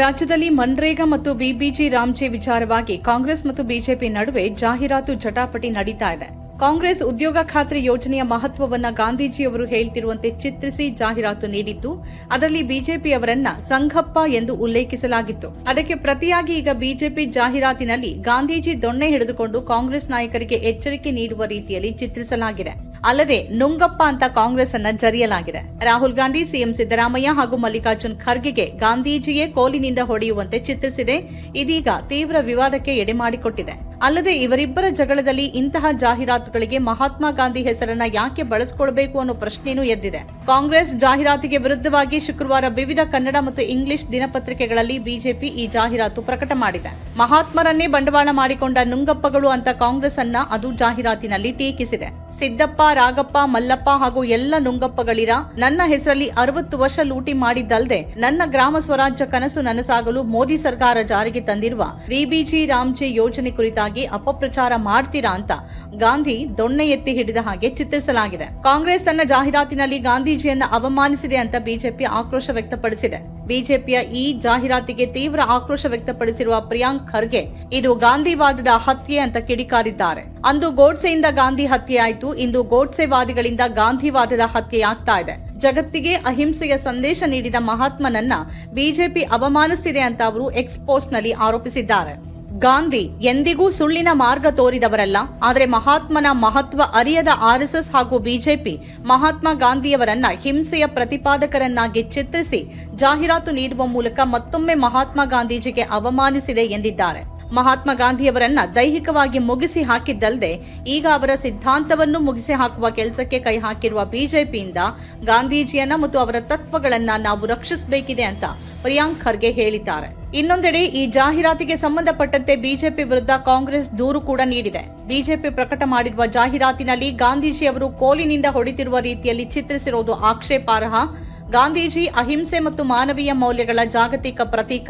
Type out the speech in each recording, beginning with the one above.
ರಾಜ್ಯದಲ್ಲಿ ಮನ್ರೇಗಾ ಮತ್ತು ಬಿಬಿಜಿ ರಾಮ್ಜಿ ವಿಚಾರವಾಗಿ ಕಾಂಗ್ರೆಸ್ ಮತ್ತು ಬಿಜೆಪಿ ನಡುವೆ ಜಾಹೀರಾತು ಜಟಾಪಟಿ ನಡೀತಾ ಇದೆ. ಕಾಂಗ್ರೆಸ್ ಉದ್ಯೋಗ ಖಾತ್ರಿ ಯೋಜನೆಯ ಮಹತ್ವವನ್ನ ಗಾಂಧೀಜಿಯವರು ಹೇಳ್ತಿರುವಂತೆ ಚಿತ್ರಿಸಿ ಜಾಹೀರಾತು ನೀಡಿದ್ದು, ಅದರಲ್ಲಿ ಬಿಜೆಪಿಯವರನ್ನ ಸಂಘಪ್ಪ ಎಂದು ಉಲ್ಲೇಖಿಸಲಾಗಿತ್ತು. ಅದಕ್ಕೆ ಪ್ರತಿಯಾಗಿ ಈಗ ಬಿಜೆಪಿ ಜಾಹೀರಾತಿನಲ್ಲಿ ಗಾಂಧೀಜಿ ದೊಣ್ಣೆ ಹಿಡಿದುಕೊಂಡು ಕಾಂಗ್ರೆಸ್ ನಾಯಕರಿಗೆ ಎಚ್ಚರಿಕೆ ನೀಡುವ ರೀತಿಯಲ್ಲಿ ಚಿತ್ರಿಸಲಾಗಿದೆ. ಅಲ್ಲದೆ ನುಂಗಪ್ಪ ಅಂತ ಕಾಂಗ್ರೆಸ್ ಅನ್ನ ಜರಿಯಲಾಗಿದೆ. ರಾಹುಲ್ ಗಾಂಧಿ, ಸಿಎಂ ಸಿದ್ದರಾಮಯ್ಯ ಹಾಗೂ ಮಲ್ಲಿಕಾರ್ಜುನ್ ಖರ್ಗೆಗೆ ಗಾಂಧೀಜಿಯೇ ಕೋಲಿನಿಂದ ಹೊಡೆಯುವಂತೆ ಚಿತ್ರಿಸಿದೆ ಇದೀಗ ತೀವ್ರ ವಿವಾದಕ್ಕೆ ಎಡೆ ಮಾಡಿಕೊಟ್ಟಿದೆ. ಅಲ್ಲದೆ ಇವರಿಬ್ಬರ ಜಗಳದಲ್ಲಿ ಇಂತಹ ಜಾಹೀರಾತುಗಳಿಗೆ ಮಹಾತ್ಮ ಗಾಂಧಿ ಹೆಸರನ್ನ ಯಾಕೆ ಬಳಸಿಕೊಳ್ಬೇಕು ಅನ್ನೋ ಪ್ರಶ್ನೆಯೂ ಎದ್ದಿದೆ. ಕಾಂಗ್ರೆಸ್ ಜಾಹೀರಾತಿಗೆ ವಿರುದ್ಧವಾಗಿ ಶುಕ್ರವಾರ ವಿವಿಧ ಕನ್ನಡ ಮತ್ತು ಇಂಗ್ಲಿಷ್ ದಿನಪತ್ರಿಕೆಗಳಲ್ಲಿ ಬಿಜೆಪಿ ಈ ಜಾಹೀರಾತು ಪ್ರಕಟ ಮಾಡಿದೆ. ಮಹಾತ್ಮರನ್ನೇ ಬಂಡವಾಳ ಮಾಡಿಕೊಂಡ ನುಂಗಪ್ಪಗಳು ಅಂತ ಕಾಂಗ್ರೆಸ್ ಅನ್ನ ಅದು ಜಾಹೀರಾತಿನಲ್ಲಿ ಟೀಕಿಸಿದೆ. ಸಿದ್ದಪ್ಪ ರಾಗಪ್ಪ ಮಲ್ಲಪ್ಪ ಹಾಗೂ ಎಲ್ಲ ನುಂಗಪ್ಪಗಳಿರ ನನ್ನ ಹೆಸರಲ್ಲಿ ಅರವತ್ತು ವರ್ಷ ಲೂಟಿ ಮಾಡಿದ್ದಲ್ಲದೆ ನನ್ನ ಗ್ರಾಮ ಸ್ವರಾಜ್ಯ ಕನಸು ನನಸಾಗಲು ಮೋದಿ ಸರ್ಕಾರ ಜಾರಿಗೆ ತಂದಿರುವ ವಿಬಿಜಿ ರಾಮ್ಜಿ ಯೋಜನೆ ಕುರಿತಾಗಿ ಅಪಪ್ರಚಾರ ಮಾಡ್ತೀರಾ ಅಂತ ಗಾಂಧಿ ದೊಣ್ಣೆ ಎತ್ತಿ ಹಿಡಿದ ಹಾಗೆ ಚಿತ್ರಿಸಲಾಗಿದೆ. ಕಾಂಗ್ರೆಸ್ ತನ್ನ ಜಾಹೀರಾತಿನಲ್ಲಿ ಗಾಂಧೀಜಿಯನ್ನ ಅವಮಾನಿಸಿದೆ ಅಂತ ಬಿಜೆಪಿ ಆಕ್ರೋಶ ವ್ಯಕ್ತಪಡಿಸಿದೆ. ಬಿಜೆಪಿಯ ಈ ಜಾಹೀರಾತಿಗೆ ತೀವ್ರ ಆಕ್ರೋಶ ವ್ಯಕ್ತಪಡಿಸಿರುವ ಪ್ರಿಯಾಂಕ್ ಖರ್ಗೆ ಇದು ಗಾಂಧಿವಾದದ ಹತ್ಯೆ ಅಂತ ಕಿಡಿಕಾರಿದ್ದಾರೆ. ಅಂದು ಗೋಡ್ಸೆಯಿಂದ ಗಾಂಧಿ ಹತ್ಯೆಯಾಯಿತು. ಇಂದು ಗೋಡ್ಸೆವಾದಿಗಳಿಂದ ಗಾಂಧಿವಾದದ ಹತ್ಯೆಯಾಗ್ತಾ ಇದೆ. ಜಗತ್ತಿಗೆ ಅಹಿಂಸೆಯ ಸಂದೇಶ ನೀಡಿದ ಮಹಾತ್ಮನನ್ನ ಬಿಜೆಪಿ ಅವಮಾನಿಸಿದೆ ಅಂತ ಅವರು ಎಕ್ಸ್ ಆರೋಪಿಸಿದ್ದಾರೆ. ಗಾಂಧಿ ಎಂದಿಗೂ ಸುಳ್ಳಿನ ಮಾರ್ಗ ತೋರಿದವರಲ್ಲ, ಆದರೆ ಮಹಾತ್ಮನ ಮಹತ್ವ ಅರಿಯದ ಆರ್ಎಸ್ಎಸ್ ಹಾಗೂ ಬಿಜೆಪಿ ಮಹಾತ್ಮ ಗಾಂಧಿಯವರನ್ನ ಹಿಂಸೆಯ ಪ್ರತಿಪಾದಕರನ್ನಾಗಿ ಚಿತ್ರಿಸಿ ಜಾಹೀರಾತು ನೀಡುವ ಮೂಲಕ ಮತ್ತೊಮ್ಮೆ ಮಹಾತ್ಮ ಗಾಂಧೀಜಿಗೆ ಅವಮಾನಿಸಿದೆ ಎಂದಿದ್ದಾರೆ. ಮಹಾತ್ಮ ಗಾಂಧಿಯವರನ್ನ ದೈಹಿಕವಾಗಿ ಮುಗಿಸಿ ಹಾಕಿದ್ದಲ್ಲದೆ ಈಗ ಅವರ ಸಿದ್ಧಾಂತವನ್ನು ಮುಗಿಸಿ ಹಾಕುವ ಕೆಲಸಕ್ಕೆ ಕೈ ಹಾಕಿರುವ ಬಿಜೆಪಿಯಿಂದ ಗಾಂಧೀಜಿಯನ್ನ ಮತ್ತು ಅವರ ತತ್ವಗಳನ್ನ ನಾವು ರಕ್ಷಿಸಬೇಕಿದೆ ಅಂತ ಪ್ರಿಯಾಂಕ್ ಖರ್ಗೆ ಹೇಳಿದ್ದಾರೆ. ಇನ್ನೊಂದೆಡೆ ಈ ಜಾಹೀರಾತಿಗೆ ಸಂಬಂಧಪಟ್ಟಂತೆ ಬಿಜೆಪಿ ವಿರುದ್ಧ ಕಾಂಗ್ರೆಸ್ ದೂರು ಕೂಡ ನೀಡಿದೆ. ಬಿಜೆಪಿ ಪ್ರಕಟ ಮಾಡಿರುವ ಜಾಹೀರಾತಿನಲ್ಲಿ ಗಾಂಧೀಜಿಯವರು ಕೋಲಿನಿಂದ ಹೊಡೆತಿರುವ ರೀತಿಯಲ್ಲಿ ಚಿತ್ರಿಸಿರುವುದು ಆಕ್ಷೇಪಾರ್ಹ. ಗಾಂಧೀಜಿ ಅಹಿಂಸೆ ಮತ್ತು ಮಾನವೀಯ ಮೌಲ್ಯಗಳ ಜಾಗತಿಕ ಪ್ರತೀಕ.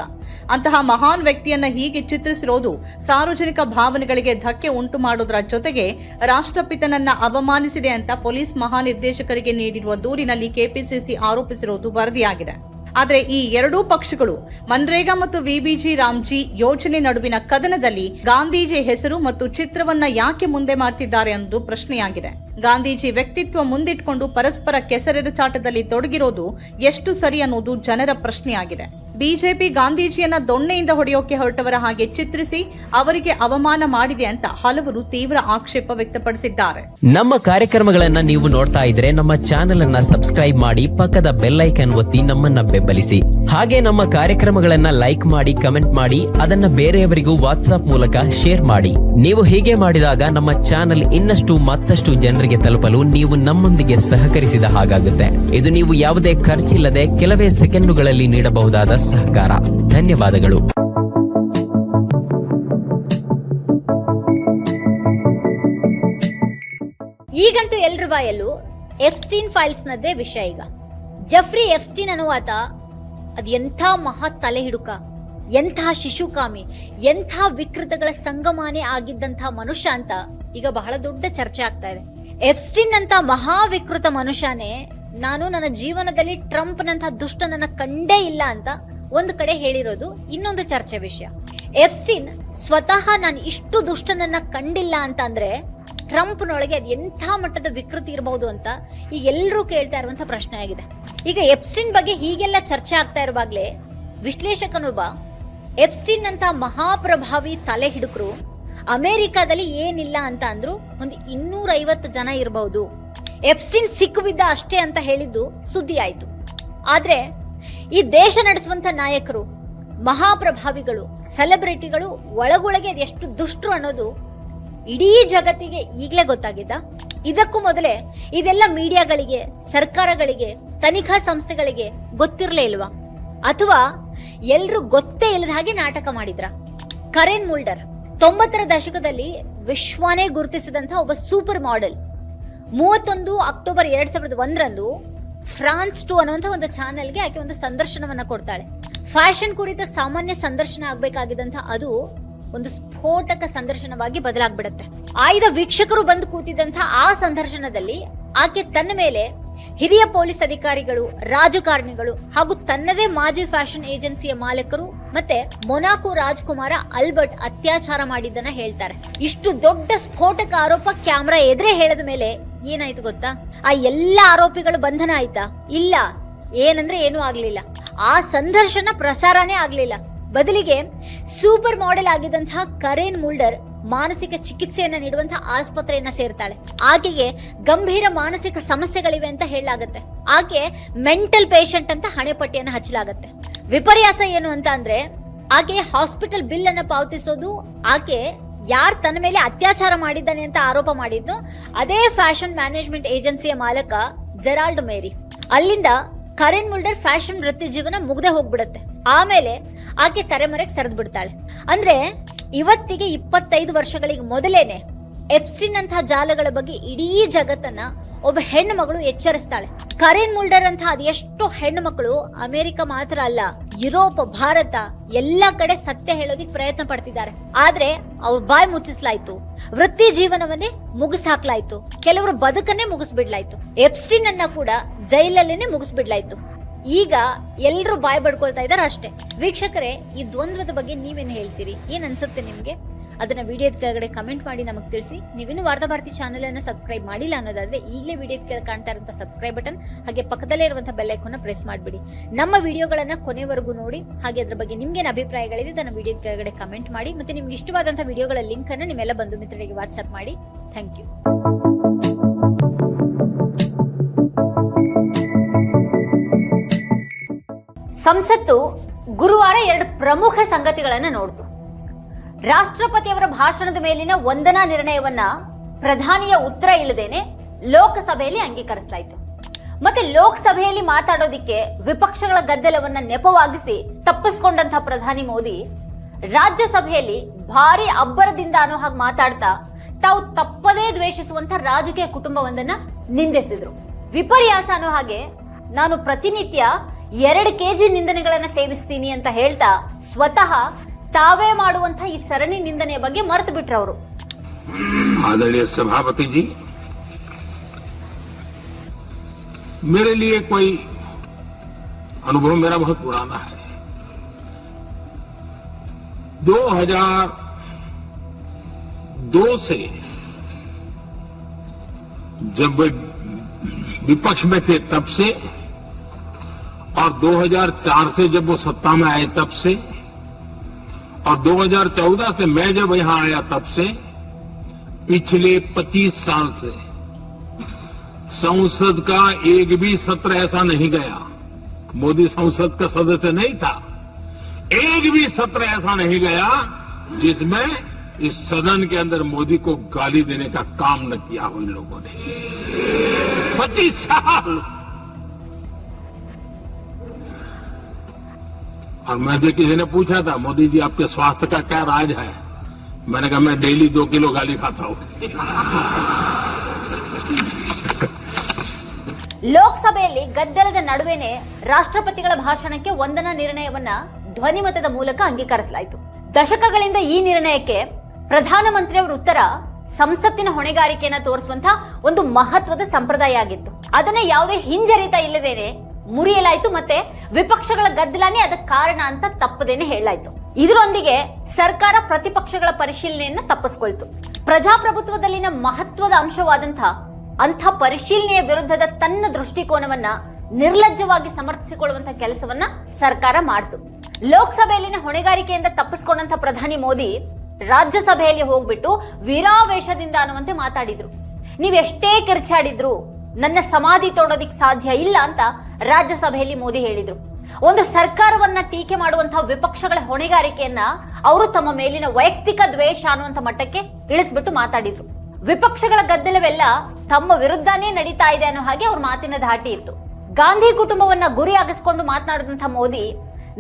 ಅಂತಹ ಮಹಾನ್ ವ್ಯಕ್ತಿಯನ್ನ ಹೀಗೆ ಚಿತ್ರಿಸಿರೋದು ಸಾರ್ವಜನಿಕ ಭಾವನೆಗಳಿಗೆ ಧಕ್ಕೆ ಉಂಟು ಮಾಡುವುದರ ಜೊತೆಗೆ ರಾಷ್ಟ್ರಪಿತನನ್ನ ಅವಮಾನಿಸಿದೆ ಅಂತ ಪೊಲೀಸ್ ಮಹಾನಿರ್ದೇಶಕರಿಗೆ ನೀಡಿರುವ ದೂರಿನಲ್ಲಿ ಕೆಪಿಸಿಸಿ ಆರೋಪಿಸಿರುವುದು ವರದಿಯಾಗಿದೆ. ಆದರೆ ಈ ಎರಡೂ ಪಕ್ಷಗಳು ಮನ್ರೇಗಾ ಮತ್ತು ವಿಬಿಜಿ ರಾಮ್ಜಿ ಯೋಜನೆ ನಡುವಿನ ಕದನದಲ್ಲಿ ಗಾಂಧೀಜಿ ಹೆಸರು ಮತ್ತು ಚಿತ್ರವನ್ನ ಯಾಕೆ ಮುಂದೆ ಮಾಡ್ತಿದ್ದಾರೆ ಅನ್ನೋದು ಪ್ರಶ್ನೆಯಾಗಿದೆ. ಗಾಂಧೀಜಿ ವ್ಯಕ್ತಿತ್ವ ಮುಂದಿಟ್ಕೊಂಡು ಪರಸ್ಪರ ಕೆಸರೆರಚಾಟದಲ್ಲಿ ತೊಡಗಿರೋದು ಎಷ್ಟು ಸರಿ ಅನ್ನೋದು ಜನರ ಪ್ರಶ್ನೆಯಾಗಿದೆ. ಬಿಜೆಪಿ ಗಾಂಧೀಜಿಯನ್ನ ದೊಣ್ಣೆಯಿಂದ ಹೊಡೆಯೋಕೆ ಹೊರಟವರ ಹಾಗೆ ಚಿತ್ರಿಸಿ ಅವರಿಗೆ ಅವಮಾನ ಮಾಡಿದೆ ಅಂತ ಹಲವರು ತೀವ್ರ ಆಕ್ಷೇಪ ವ್ಯಕ್ತಪಡಿಸಿದ್ದಾರೆ. ನಮ್ಮ ಕಾರ್ಯಕ್ರಮಗಳನ್ನ ನೀವು ನೋಡ್ತಾ ಇದ್ರೆ ನಮ್ಮ ಚಾನೆಲ್ ಅನ್ನ ಸಬ್ಸ್ಕ್ರೈಬ್ ಮಾಡಿ ಪಕ್ಕದ ಬೆಲ್ಲೈಕನ್ ಒತ್ತಿ ನಮ್ಮನ್ನ ಬೆಂಬಲಿಸಿ. ಹಾಗೆ ನಮ್ಮ ಕಾರ್ಯಕ್ರಮಗಳನ್ನ ಲೈಕ್ ಮಾಡಿ, ಕಮೆಂಟ್ ಮಾಡಿ, ಅದನ್ನ ಬೇರೆಯವರಿಗೂ ವಾಟ್ಸ್ಆಪ್ ಮೂಲಕ ಶೇರ್ ಮಾಡಿ. ನೀವು ಹೀಗೆ ಮಾಡಿದಾಗ ನಮ್ಮ ಚಾನೆಲ್ ಇನ್ನಷ್ಟು ಮತ್ತಷ್ಟು ಜನರಿಗೆ ತಲುಪಲು ನೀವು ನಮ್ಮೊಂದಿಗೆ ಸಹಕರಿಸಿದ ಹಾಗಾಗುತ್ತೆ. ಇದು ನೀವು ಯಾವುದೇ ಖರ್ಚಿಲ್ಲದೆ ಕೆಲವೇ ಸೆಕೆಂಡುಗಳಲ್ಲಿ ನೀಡಬಹುದಾದ ಸಹಕಾರ. ಧನ್ಯವಾದಗಳು. ಈಗಂತೂ ಎಲ್ರ ಬಾಯಲ್ಲೂ ಎಫ್ಸ್ಟೀನ್ ಫೈಲ್ಸ್ ನದ್ದೇ ವಿಷಯ ಈಗ. ಜಫ್ರಿ ಎಫ್ಸ್ಟೀನ್ ಅನುವಾತ ಅದ್ ಎಂಥ ಮಹಾ ತಲೆ ಹಿಡುಕ ಎಂಥ ಶಿಶುಕಾಮಿ, ಎಂಥ ವಿಕೃತಗಳ ಸಂಗಮಾನೇ ಆಗಿದ್ದಂತಹ ಮನುಷ್ಯ ಅಂತ ಈಗ ಬಹಳ ದೊಡ್ಡ ಚರ್ಚೆ ಆಗ್ತಾ ಇದೆ. ಎಫ್ಸ್ಟೀನ್ ಅಂತ ಮಹಾವಿಕೃತ ಮನುಷ್ಯನೇ, ನಾನು ನನ್ನ ಜೀವನದಲ್ಲಿ ಟ್ರಂಪ್ ನಂತ ದುಷ್ಟನನ್ನ ಕಂಡೇ ಇಲ್ಲ ಅಂತ ಒಂದು ಕಡೆ ಹೇಳಿರೋದು ಇನ್ನೊಂದು ಚರ್ಚೆ ವಿಷಯ. ಎಫ್ಸ್ಟಿನ್ ಸ್ವತಃ ನಾನು ಇಷ್ಟು ದುಷ್ಟನನ್ನ ಕಂಡಿಲ್ಲ ಅಂತ ಅಂದ್ರೆ ಟ್ರಂಪ್ನೊಳಗೆ ಅದು ಎಂಥ ಮಟ್ಟದ ವಿಕೃತಿ ಇರಬಹುದು ಅಂತ ಈಗ ಎಲ್ಲರೂ ಕೇಳ್ತಾ ಇರುವಂತ ಪ್ರಶ್ನೆ ಆಗಿದೆ. ಈಗ ಎಫ್ಸ್ಟಿನ್ ಬಗ್ಗೆ ಹೀಗೆಲ್ಲ ಚರ್ಚೆ ಆಗ್ತಾ ಇರುವಾಗ್ಲೇ ವಿಶ್ಲೇಷಕನೊಬ್ಬ ಎಫ್ಸ್ಟಿನ್ ಅಂತ ಮಹಾಪ್ರಭಾವಿ ತಲೆ ಹಿಡುಕರು ಅಮೆರಿಕಾದಲ್ಲಿ ಏನಿಲ್ಲ ಅಂತ ಅಂದ್ರು ಒಂದು ಇನ್ನೂರ ಐವತ್ತು ಜನ ಇರಬಹುದು ಎಪ್ಸ್ಟಿನ್ ಸಿಕ್ಕುವಿದ್ದ ಅಷ್ಟೇ ಅಂತ ಹೇಳಿದ್ದು ಸುದ್ದಿ ಆಯ್ತು. ಆದ್ರೆ ಈ ದೇಶ ನಡೆಸುವಂತ ನಾಯಕರು, ಮಹಾಪ್ರಭಾವಿಗಳು, ಸೆಲೆಬ್ರಿಟಿಗಳು ಒಳಗೊಳಗೆ ಎಷ್ಟು ದುಷ್ಟರು ಅನ್ನೋದು ಇಡೀ ಜಗತ್ತಿಗೆ ಈಗಲೇ ಗೊತ್ತಾಗಿದ್ದ. ಇದಕ್ಕೂ ಮೊದಲೇ ಇದೆಲ್ಲ ಮೀಡಿಯಾಗಳಿಗೆ, ಸರ್ಕಾರಗಳಿಗೆ, ತನಿಖಾ ಸಂಸ್ಥೆಗಳಿಗೆ ಗೊತ್ತಿರಲೇ ಇಲ್ವಾ? ಅಥವಾ ಎಲ್ರು ಗೊತ್ತೇ ಇಲ್ಲದ ಹಾಗೆ ನಾಟಕ ಮಾಡಿದ್ರ? ಕರೆನ್ ಮುಲ್ಡರ್. ತೊಂಬತ್ತರ ದಶಕದಲ್ಲಿ ವಿಶ್ವನೇ ಗುರುತಿಸಿದಂತಹ ಒಬ್ಬ ಸೂಪರ್ ಮಾಡೆಲ್. ಮೂವತ್ತೊಂದು ಅಕ್ಟೋಬರ್ ಎರಡ್ ಸಾವಿರದ ಒಂದರಂದು ಫ್ರಾನ್ಸ್ ಟು ಅನ್ನುವಂಥ ಒಂದು ಚಾನೆಲ್ಗೆ ಆಕೆ ಒಂದು ಸಂದರ್ಶನವನ್ನ ಕೊಡ್ತಾಳೆ. ಫ್ಯಾಷನ್ ಕುರಿತ ಸಾಮಾನ್ಯ ಸಂದರ್ಶನ ಆಗಬೇಕಾಗಿದ್ದಂಥ ಅದು ಒಂದು ಸ್ಫೋಟಕ ಸಂದರ್ಶನವಾಗಿ ಬದಲಾಗ್ಬಿಡುತ್ತೆ. ಆಯ್ದ ವೀಕ್ಷಕರು ಬಂದು ಕೂತಿದ್ದಂತ ಆ ಸಂದರ್ಶನದಲ್ಲಿ ಆಕೆ ತನ್ನ ಮೇಲೆ ಹಿರಿಯ ಪೊಲೀಸ್ ಅಧಿಕಾರಿಗಳು, ರಾಜಕಾರಣಿಗಳು ಹಾಗೂ ತನ್ನದೇ ಮಾಜಿ ಫ್ಯಾಷನ್ ಏಜೆನ್ಸಿಯ ಮಾಲೀಕರು ಮತ್ತೆ ಮೊನಾಕೋ ರಾಜ್ಕುಮಾರ ಅಲ್ಬರ್ಟ್ ಅತ್ಯಾಚಾರ ಮಾಡಿದ್ದನ್ನ ಹೇಳ್ತಾರೆ. ಇಷ್ಟು ದೊಡ್ಡ ಸ್ಫೋಟಕ ಆರೋಪ ಕ್ಯಾಮ್ರಾ ಎದುರೇ ಹೇಳದ ಮೇಲೆ ಏನಾಯ್ತು ಗೊತ್ತಾ? ಆ ಎಲ್ಲ ಆರೋಪಿಗಳು ಬಂಧನ ಆಯ್ತಾ? ಇಲ್ಲ, ಏನಂದ್ರೆ ಏನೂ ಆಗ್ಲಿಲ್ಲ. ಆ ಸಂದರ್ಶನ ಪ್ರಸಾರನೇ ಆಗ್ಲಿಲ್ಲ. ಬದಲಿಗೆ ಸೂಪರ್ ಮಾಡೆಲ್ ಆಗಿದ್ದಂತಹ ಕರೇನ್ ಮುಲ್ಡರ್ ಮಾನಸಿಕ ಚಿಕಿತ್ಸೆಯನ್ನ ನೀಡುವಂತಹ ಆಸ್ಪತ್ರೆಯನ್ನ ಸೇರ್ತಾಳೆ. ಆಕೆಗೆ ಗಂಭೀರ ಮಾನಸಿಕ ಸಮಸ್ಯೆಗಳಿವೆ ಅಂತ ಹೇಳಲಾಗತ್ತೆ. ಆಕೆ ಮೆಂಟಲ್ ಪೇಷಂಟ್ ಅಂತ ಹಣೆಪಟ್ಟಿಯನ್ನ ಹಚ್ಚಲಾಗತ್ತೆ. ವಿಪರ್ಯಾಸ ಏನು ಅಂತ ಅಂದ್ರೆ ಆಕೆ ಹಾಸ್ಪಿಟಲ್ ಬಿಲ್ ಅನ್ನ ಪಾವತಿಸೋದು, ಆಕೆ ಯಾರ್ ತನ್ನ ಮೇಲೆ ಅತ್ಯಾಚಾರ ಮಾಡಿದ್ದಾನೆ ಅಂತ ಆರೋಪ ಮಾಡಿದ್ದು, ಅದೇ ಫ್ಯಾಷನ್ ಮ್ಯಾನೇಜ್ಮೆಂಟ್ ಏಜೆನ್ಸಿಯ ಮಾಲಕ ಜೆರಾಲ್ಡ್ ಮೇರಿ. ಅಲ್ಲಿಂದ ಕರೆನ್ ಮುಲ್ಡರ್ ಫ್ಯಾಷನ್ ವೃತ್ತಿ ಜೀವನ ಮುಗ್ದೆ ಹೋಗ್ಬಿಡುತ್ತೆ. ಆಮೇಲೆ ಆಕೆ ಕರೆಮರೆಗೆ ಸರಿದ್ ಬಿಡ್ತಾಳೆ. ಅಂದ್ರೆ ಇವತ್ತಿಗೆ ಇಪ್ಪತ್ತೈದು ವರ್ಷಗಳಿಗೆ ಮೊದಲೇನೆ ಎಪ್ಸಿನ್ ಅಂತಹ ಜಾಲಗಳ ಬಗ್ಗೆ ಇಡೀ ಜಗತ್ತನ್ನ ಒಬ್ಬ ಹೆಣ್ಣು ಮಗಳು ಎಚ್ಚರಿಸ್ತಾಳೆ. ಕರೆನ್ ಮುಲ್ಡರ್ ಅಂತ ಅದೆಷ್ಟೋ ಹೆಣ್ಣು ಮಕ್ಕಳು ಅಮೆರಿಕ ಮಾತ್ರ ಅಲ್ಲ, ಯುರೋಪ್, ಭಾರತ, ಎಲ್ಲ ಕಡೆ ಸತ್ಯ ಹೇಳೋದಿಕ್ ಪ್ರಯತ್ನ ಪಡ್ತಿದ್ದಾರೆ. ಆದ್ರೆ ಅವ್ರ ಬಾಯಿ ಮುಚ್ಚಿಸ್ಲಾಯ್ತು. ವೃತ್ತಿ ಜೀವನವನ್ನೇ ಮುಗಿಸಾಕ್ಲಾಯ್ತು. ಕೆಲವರು ಬದುಕನ್ನೇ ಮುಗಿಸ್ಬಿಡ್ಲಾಯ್ತು. ಎಪ್ಸ್ಟಿನ್ ಅನ್ನ ಕೂಡ ಜೈಲಲ್ಲೇನೆ ಮುಗಿಸ್ಬಿಡ್ಲಾಯ್ತು. ಈಗ ಎಲ್ರು ಬಾಯ್ ಬಡ್ಕೊಳ್ತಾ ಇದಾರೆ ಅಷ್ಟೇ. ವೀಕ್ಷಕರೇ, ಈ ದ್ವಂದ್ವದ ಬಗ್ಗೆ ನೀವೇನು ಹೇಳ್ತೀರಿ? ಏನ್ ಅನ್ಸುತ್ತೆ ನಿಮ್ಗೆ? ಅದನ್ನ ವಿಡಿಯೋದ ಕೆಳಗಡೆ ಕಮೆಂಟ್ ಮಾಡಿ ನಮಗೆ ತಿಳಿಸಿ. ನೀವಿನ್ನು ವಾರ್ತಾ ಭಾರತಿ ಚಾನೆಲ್ ಅನ್ನ ಸಬ್ಸ್ಕ್ರೈಬ್ ಮಾಡಿಲ್ಲ ಅನ್ನೋದಾದ್ರೆ ಈಗಲೇ ವಿಡಿಯೋದ ಕೆಳಗೆ ಕಾಣ್ತಾ ಇರುವಂತಹ ಸಬ್ಸ್ಕ್ರೈಬ್ ಬಟನ್ ಹಾಗೆ ಪಕ್ಕದಲ್ಲೇ ಇರುವಂತಹ ಬೆಲ್ ಐಕಾನ್ ಪ್ರೆಸ್ ಮಾಡ್ಬಿಡಿ. ನಮ್ಮ ವಿಡಿಯೋಗಳನ್ನ ಕೊನೆವರೆಗೂ ನೋಡಿ, ಹಾಗೆ ಅದ್ರ ಬಗ್ಗೆ ನಿಮ್ಗೇನು ಅಭಿಪ್ರಾಯಗಳಿದೆ ನನ್ನ ವಿಡಿಯೋದ ಕೆಳಗಡೆ ಕಮೆಂಟ್ ಮಾಡಿ, ಮತ್ತೆ ನಿಮ್ಗೆ ಇಷ್ಟವಾದಂತಹ ವಿಡಿಯೋಗಳ ಲಿಂಕ್ ಅನ್ನ ನಿಮ್ಮೆಲ್ಲ ಬಂಧು ಮಿತ್ರರಿಗೆ ವಾಟ್ಸ್ಆಪ್ ಮಾಡಿ. ಥ್ಯಾಂಕ್ ಯು ಸಂಸತ್ತು ಗುರುವಾರ ಎರಡು ಪ್ರಮುಖ ಸಂಗತಿಗಳನ್ನು ನೋಡ್ತು. ರಾಷ್ಟ್ರಪತಿಯವರ ಭಾಷಣದ ಮೇಲಿನ ವಂದನಾ ನಿರ್ಣಯವನ್ನ ಪ್ರಧಾನಿಯ ಉತ್ತರ ಇಲ್ಲದೇನೆ ಲೋಕಸಭೆಯಲ್ಲಿ ಅಂಗೀಕರಿಸಲಾಯಿತು. ಮತ್ತೆ ಲೋಕಸಭೆಯಲ್ಲಿ ಮಾತಾಡೋದಿಕ್ಕೆ ವಿಪಕ್ಷಗಳ ಗದ್ದಲವನ್ನ ನೆಪವಾಗಿಸಿ ತಪ್ಪಿಸ್ಕೊಂಡಂತಹ ಪ್ರಧಾನಿ ಮೋದಿ ರಾಜ್ಯಸಭೆಯಲ್ಲಿ ಭಾರಿ ಅಬ್ಬರದಿಂದ ಅನ್ನೋ ಹಾಗೆ ಮಾತಾಡ್ತಾ ತಾವು ತಪ್ಪದೇ ದ್ವೇಷಿಸುವಂತ ರಾಜಕೀಯ ಕುಟುಂಬವೊಂದನ್ನ ನಿಂದಿಸಿದ್ರು. ವಿಪರ್ಯಾಸ ಅನ್ನೋ ಹಾಗೆ ನಾನು ಪ್ರತಿನಿತ್ಯ ಎರಡು ಕೆಜಿ ನಿಂದನೆಗಳನ್ನ ಸೇವಿಸ್ತೀನಿ ಅಂತ ಹೇಳ್ತಾ ಸ್ವತಃ ತಾವೇ ಮಾಡುವಂತ ಈ ಸರಣಿ ನಿಂದನೆಯ ಬಗ್ಗೆ ಮರೆತು ಬಿಟ್ರು ಅವರು आदरणीय सभापति जी मेरे लिए कोई अनुभव मेरा बहुत पुराना है 2002 से जब वे विपक्ष में थे तब से और 2004 से जब वो सत्ता में आए तब से, और 2014 से मैं जब यहाँ आया तब से, पिछले 25 साल से संसद का एक भी सत्र ऐसा नहीं गया। मोदी संसद का सदस्य नहीं था। एक भी सत्र ऐसा नहीं गया जिसमें इस सदन के अंदर मोदी को गाली देने का काम न किया हो इन लोगों ने। पच्चीस साल! और मुझे किसी ने पूछा था मोदी जी आपके स्वास्थ्य का क्या राज है मैंने कहा मैं डेली दो किलो गाली खाता हूं ಲೋಕಸಭೆಯಲ್ಲಿ ಗದ್ದಲದ ನಡುವೆನೆ ರಾಷ್ಟ್ರಪತಿಗಳ ಭಾಷಣಕ್ಕೆ ವಂದನಾ ನಿರ್ಣಯವನ್ನ ಧ್ವನಿಮತದ ಮೂಲಕ ಅಂಗೀಕರಿಸಲಾಯಿತು ದಶಕಗಳಿಂದ ಈ ನಿರ್ಣಯಕ್ಕೆ ಪ್ರಧಾನಮಂತ್ರಿಯವರ ಉತ್ತರ ಸಂಸತ್ತಿನ ಹೊಣೆಗಾರಿಕೆಯನ್ನ ತೋರಿಸುವಂತಹ ಒಂದು ಮಹತ್ವದ ಸಂಪ್ರದಾಯ ಆಗಿತ್ತು ಅದನ್ನ ಯಾವುದೇ ಹಿಂಜರಿತ ಇಲ್ಲದೇನೆ ಮುರಿಯಲಾಯ್ತು ಮತ್ತೆ ವಿಪಕ್ಷಗಳ ಗದ್ದಲನೇ ಅದಕ್ಕೆ ಕಾರಣ ಅಂತ ತಪ್ಪದೇನೆ ಹೇಳಲಾಯ್ತು. ಇದರೊಂದಿಗೆ ಸರ್ಕಾರ ಪ್ರತಿಪಕ್ಷಗಳ ಪರಿಶೀಲನೆಯನ್ನ ತಪ್ಪಿಸ್ಕೊಳ್ತು. ಪ್ರಜಾಪ್ರಭುತ್ವದಲ್ಲಿನ ಮಹತ್ವದ ಅಂಶವಾದಂತಹ ಅಂಥ ಪರಿಶೀಲನೆಯ ವಿರುದ್ಧದ ತನ್ನ ದೃಷ್ಟಿಕೋನವನ್ನ ನಿರ್ಲಜ್ಜವಾಗಿ ಸಮರ್ಥಿಸಿಕೊಳ್ಳುವಂತಹ ಕೆಲಸವನ್ನ ಸರ್ಕಾರ ಮಾಡ್ತು. ಲೋಕಸಭೆಯಲ್ಲಿನ ಹೊಣೆಗಾರಿಕೆಯಿಂದ ತಪ್ಪಿಸ್ಕೊಂಡಂತ ಪ್ರಧಾನಿ ಮೋದಿ ರಾಜ್ಯಸಭೆಯಲ್ಲಿ ಹೋಗ್ಬಿಟ್ಟು ವೀರಾವೇಶದಿಂದ ಅನ್ನುವಂತೆ ಮಾತಾಡಿದ್ರು. ನೀವೆಷ್ಟೇ ಕಿರ್ಚಾಡಿದ್ರು ನನ್ನ ಸಮಾಧಿ ತೋಡೋದಿಕ್ ಸಾಧ್ಯ ಇಲ್ಲ ಅಂತ ರಾಜ್ಯಸಭೆಯಲ್ಲಿ ಮೋದಿ ಹೇಳಿದ್ರು. ಒಂದು ಸರ್ಕಾರವನ್ನ ಟೀಕೆ ಮಾಡುವಂತಹ ವಿಪಕ್ಷಗಳ ಹೊಣೆಗಾರಿಕೆಯನ್ನ ಅವರು ತಮ್ಮ ಮೇಲಿನ ವೈಯಕ್ತಿಕ ದ್ವೇಷ ಅನ್ನುವಂತ ಮಟ್ಟಕ್ಕೆ ಇಳಿಸ್ಬಿಟ್ಟು ಮಾತಾಡಿದ್ರು. ವಿಪಕ್ಷಗಳ ಗದ್ದಲವೆಲ್ಲ ತಮ್ಮ ವಿರುದ್ಧನೇ ನಡೀತಾ ಇದೆ ಅನ್ನೋ ಹಾಗೆ ಅವ್ರ ಮಾತಿನ ಧಾಟಿ ಇತ್ತು. ಗಾಂಧಿ ಕುಟುಂಬವನ್ನ ಗುರಿಯಾಗಿಸ್ಕೊಂಡು ಮಾತನಾಡಿದಂತ ಮೋದಿ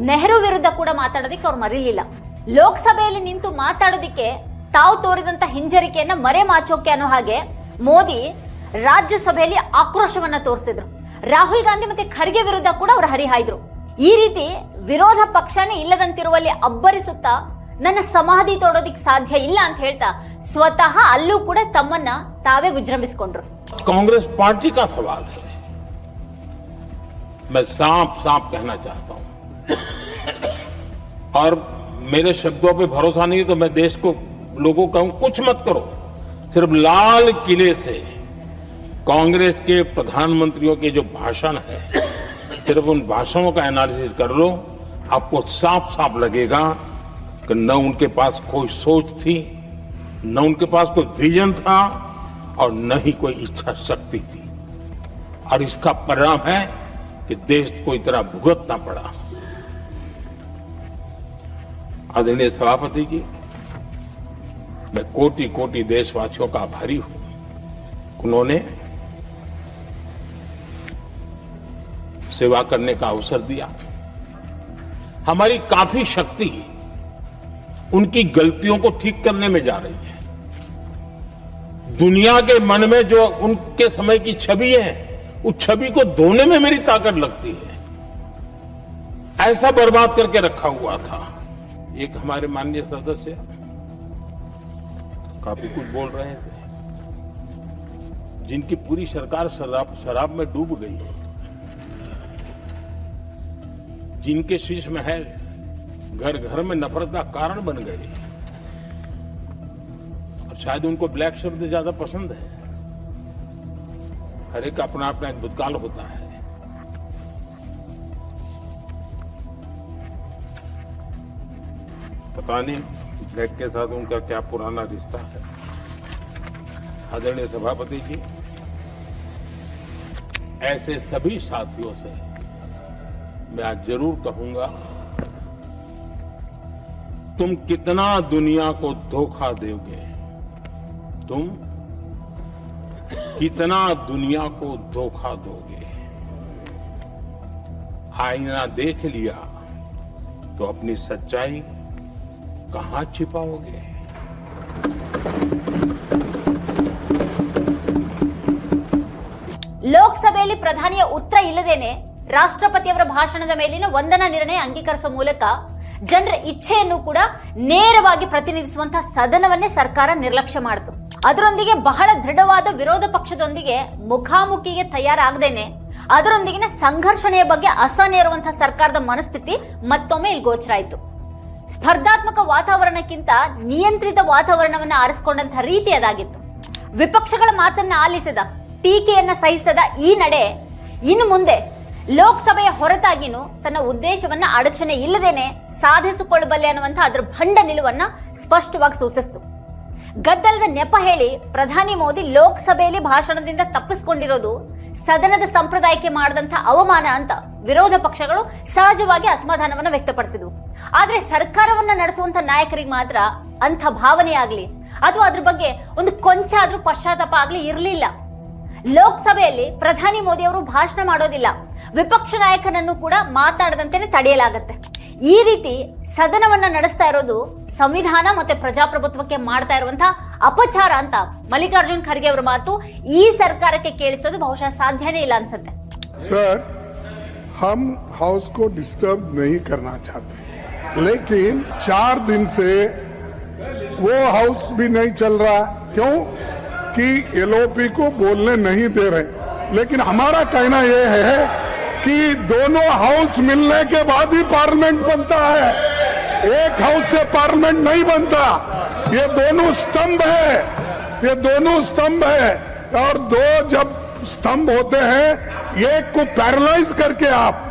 ನೆಹರು ವಿರುದ್ಧ ಕೂಡ ಮಾತಾಡೋದಿಕ್ಕೆ ಅವ್ರು ಮರೀಲಿಲ್ಲ. ಲೋಕಸಭೆಯಲ್ಲಿ ನಿಂತು ಮಾತಾಡೋದಿಕ್ಕೆ ತಾವು ತೋರಿದಂತ ಹಿಂಜರಿಕೆಯನ್ನ ಮರೆ ಮಾಚೋಕೆ ಅನ್ನೋ ಹಾಗೆ ಮೋದಿ ರಾಜ್ಯಸಭೆಯಲ್ಲಿ ಆಕ್ರೋಶವನ್ನ ತೋರಿಸಿದ್ರು ರಾಹುಲ್ ಗಾಂಧಿ ಮತ್ತೆ ಖರ್ಗೆ ವಿರುದ್ಧ ಕೂಡ ಅವರು ಹರಿಹಾಯ್ದ್ರು ಈ ರೀತಿ ವಿರೋಧ ಪಕ್ಷನೇ ಇಲ್ಲದಂತಿರುವಲ್ಲಿ ಅಬ್ಬರಿಸುತ್ತಾ ನನ್ನ ಸಮಾಧಿ ತೋಡೋದಿಕ್ ಸಾಧ್ಯ ಇಲ್ಲ ಅಂತ ಹೇಳ್ತಾ ಸ್ವತಃ ಅಲ್ಲೂ ಕೂಡ ತಮ್ಮನ್ನ ತಾವೇ ವಿಜೃಂಭಿಸ್ಕೊಂಡ್ರು कांग्रेस पार्टी का सवाल है मैं साफ साफ कहना चाहता हूं और मेरे शब्दों पे भरोसा नहीं है तो मैं देश को लोगों को कहूं कुछ मत करो सिर्फ लाल किले से कांग्रेस के प्रधानमंत्रियों के जो भाषण है, सिर्फ़ उन भाषणों का एनालिसिस कर लो, आपको साफ़ साफ़ लगेगा कि न उनके पास कोई सोच थी, न उनके पास कोई विजन था और न ही कोई इच्छा शक्ति थी। और इसका परिणाम है कि देश को इतना भुगतना पड़ा। आदरणीय सभापति जी, मैं कोटि कोटि देशवासियों का आभारी हूँ। उन्होंने सेवा करने का अवसर दिया। हमारी काफ़ी शक्ति उनकी गलतियों को ठीक करने में जा रही है। दुनिया के मन में जो उनके समय की छवि है, उस छवि को धोने में मेरी ताकत लगती है। ऐसा बर्बाद करके रखा हुआ था। एक हमारे माननीय सदस्य काफ़ी कुछ बोल रहे थे, जिनकी पूरी सरकार शराब शराब में डूब गई है। जिनके शीश महल घर घर में नफरत का कारण बन गए। और शायद उनको ब्लैक शब्द ज़्यादा पसंद है। हर एक अपना अपना एक भूतकाल होता है। पता नहीं ब्लैक के साथ उनका क्या पुराना रिश्ता है। आदरणीय सभापति जी, ऐसे सभी साथियों से मैं आज जरूर कहूंगा तुम कितना दुनिया को धोखा दोगे तुम कितना दुनिया को धोखा दोगे आईना देख लिया तो अपनी सच्चाई कहां छिपाओगे ಲೋಕಸಭೆಯಲ್ಲಿ ಪ್ರಧಾನಿಯ ಉತ್ತರ ಇಲ್ಲದೇನೆ ರಾಷ್ಟ್ರಪತಿಯವರ ಭಾಷಣದ ಮೇಲಿನ ವಂದನಾ ನಿರ್ಣಯ ಅಂಗೀಕರಿಸುವ ಮೂಲಕ ಜನರ ಇಚ್ಛೆಯನ್ನು ಕೂಡ ನೇರವಾಗಿ ಪ್ರತಿನಿಧಿಸುವಂತಹ ಸದನವನ್ನೇ ಸರ್ಕಾರ ನಿರ್ಲಕ್ಷ್ಯ ಮಾಡಿತು. ಅದರೊಂದಿಗೆ ಬಹಳ ದೃಢವಾದ ವಿರೋಧ ಪಕ್ಷದೊಂದಿಗೆ ಮುಖಾಮುಖಿಗೆ ತಯಾರಾಗದೇನೆ, ಅದರೊಂದಿಗಿನ ಸಂಘರ್ಷಣೆಯ ಬಗ್ಗೆ ಅಸಹನೆ ಇರುವಂತಹ ಸರ್ಕಾರದ ಮನಸ್ಥಿತಿ ಮತ್ತೊಮ್ಮೆ ಇಲ್ಲಿ ಗೋಚರ ಆಯಿತು. ಸ್ಪರ್ಧಾತ್ಮಕ ವಾತಾವರಣಕ್ಕಿಂತ ನಿಯಂತ್ರಿತ ವಾತಾವರಣವನ್ನ ಆರಿಸಿಕೊಂಡಂತಹ ರೀತಿ ಅದಾಗಿತ್ತು. ವಿಪಕ್ಷಗಳ ಮಾತನ್ನ ಆಲಿಸದ, ಟೀಕೆಯನ್ನ ಸಹಿಸದ ಈ ನಡೆ ಇನ್ನು ಮುಂದೆ ಲೋಕಸಭೆಯ ಹೊರತಾಗಿನೂ ತನ್ನ ಉದ್ದೇಶವನ್ನ ಅಡಚಣೆ ಇಲ್ಲದೇನೆ ಸಾಧಿಸಿಕೊಳ್ಳಬಲ್ಲೆ ಅನ್ನುವಂಥ ಅದರ ಭಂಡ ನಿಲುವನ್ನ ಸ್ಪಷ್ಟವಾಗಿ ಸೂಚಿಸಿತು. ಗದ್ದಲದ ನೆಪ ಹೇಳಿ ಪ್ರಧಾನಿ ಮೋದಿ ಲೋಕಸಭೆಯಲ್ಲಿ ಭಾಷಣದಿಂದ ತಪ್ಪಿಸಿಕೊಂಡಿರೋದು ಸದನದ ಸಂಪ್ರದಾಯಕ್ಕೆ ಮಾಡಿದಂತ ಅವಮಾನ ಅಂತ ವಿರೋಧ ಪಕ್ಷಗಳು ಸಹಜವಾಗಿ ಅಸಮಾಧಾನವನ್ನು ವ್ಯಕ್ತಪಡಿಸಿದವು. ಆದರೆ ಸರ್ಕಾರವನ್ನ ನಡೆಸುವಂತ ನಾಯಕರಿಗೆ ಮಾತ್ರ ಅಂಥ ಭಾವನೆ ಆಗಲಿ ಅಥವಾ ಅದ್ರ ಬಗ್ಗೆ ಒಂದು ಕೊಂಚ ಆದ್ರೂ ಪಶ್ಚಾತ್ತಾಪ ಆಗಲಿ ಇರಲಿಲ್ಲ. ಲೋಕಸಭೆಯಲ್ಲಿ ಪ್ರಧಾನಿ ಮೋದಿ ಅವರು ಭಾಷಣ ಮಾಡೋದಿಲ್ಲ. ವಿಪಕ್ಷ ನಾಯಕನನ್ನು ಕೂಡ ಮಾತಾಡದಂತೆನೆ ತಡೆಯಲಾಗುತ್ತೆ ಈ ರೀತಿ ಸದನವನ್ನ ನಡೆಸ್ತಾ ಇರೋದು ಸಂವಿಧಾನ ಮತ್ತೆ ಪ್ರಜಾಪ್ರಭುತ್ವಕ್ಕೆ ಮಾಡ್ತಾ ಇರುವಂತಹ ಅಪಚಾರ ಅಂತ ಮಲ್ಲಿಕಾರ್ಜುನ್ ಖರ್ಗೆ ಅವರ ಮಾತು ಈ ಸರ್ಕಾರಕ್ಕೆ ಕೇಳಿಸೋದು ಬಹುಶಃ ಸಾಧ್ಯನೇ ಇಲ್ಲ ಅನ್ಸುತ್ತೆ सर हम हाउस को डिस्टर्ब नहीं करना चाहते लेकिन चार दिन से वो हाउस भी नहीं चल रहा क्यों कि एलओपी को बोलने नहीं दे रहे लेकिन हमारा कहना यह है कि दोनों हाउस मिलने के बाद ही पार्लियामेंट बनता है। एक हाउस से पार्लियामेंट नहीं बनता। ये दोनों स्तंभ है। ये दोनों स्तंभ है। और दो जब स्तंभ होते हैं, एक को पैरालाइज करके आप,